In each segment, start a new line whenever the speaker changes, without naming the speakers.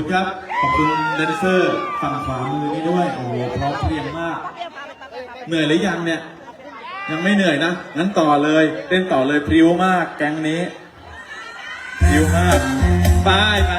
คุณครับ ขอบคุณแดนเซอร์ฝั่งขวามือนี้ด้วย โอ้โหพร้อมเพรียงมาก เหนื่อยหรือยังเนี่ย ยังไม่เหนื่อยนะงั้นต่อเลยเต้นต่อเลยพริ้วมากแก๊งนี้พริ้วมากไปไป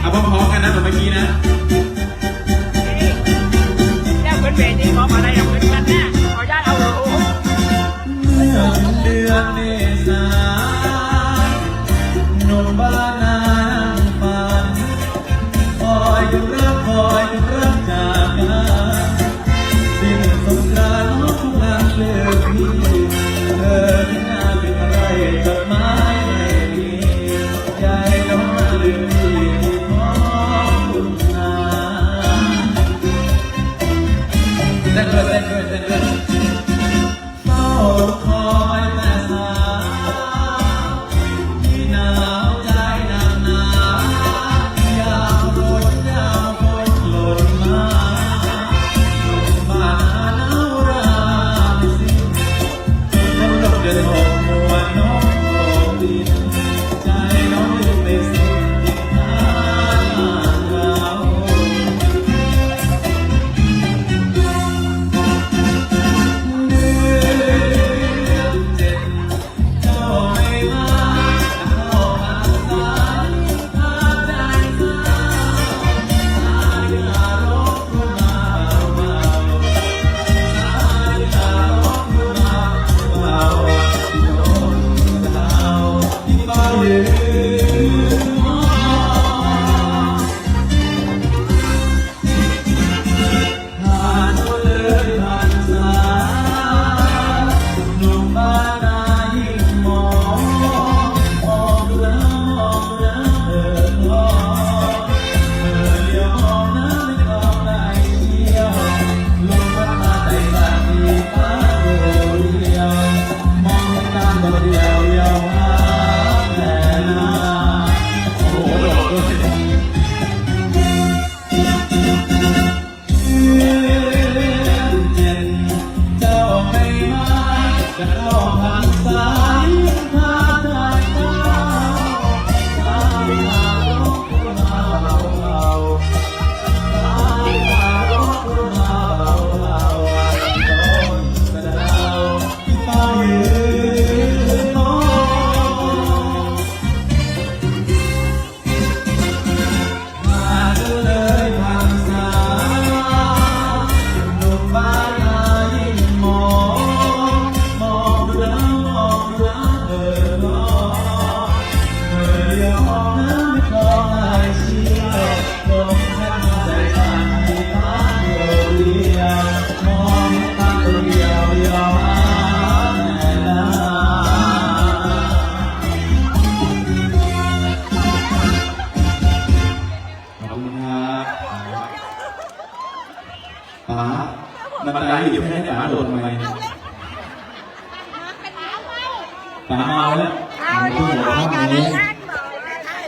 เอาพร้อมกันนะเหมือนเมื่อกี้นะ
Đeo quên về พร้อ
มมาได้ ม้ามันตายอยู่แค่หมาโดนทำไมหมาเมาแล้ว
เอาดีกัน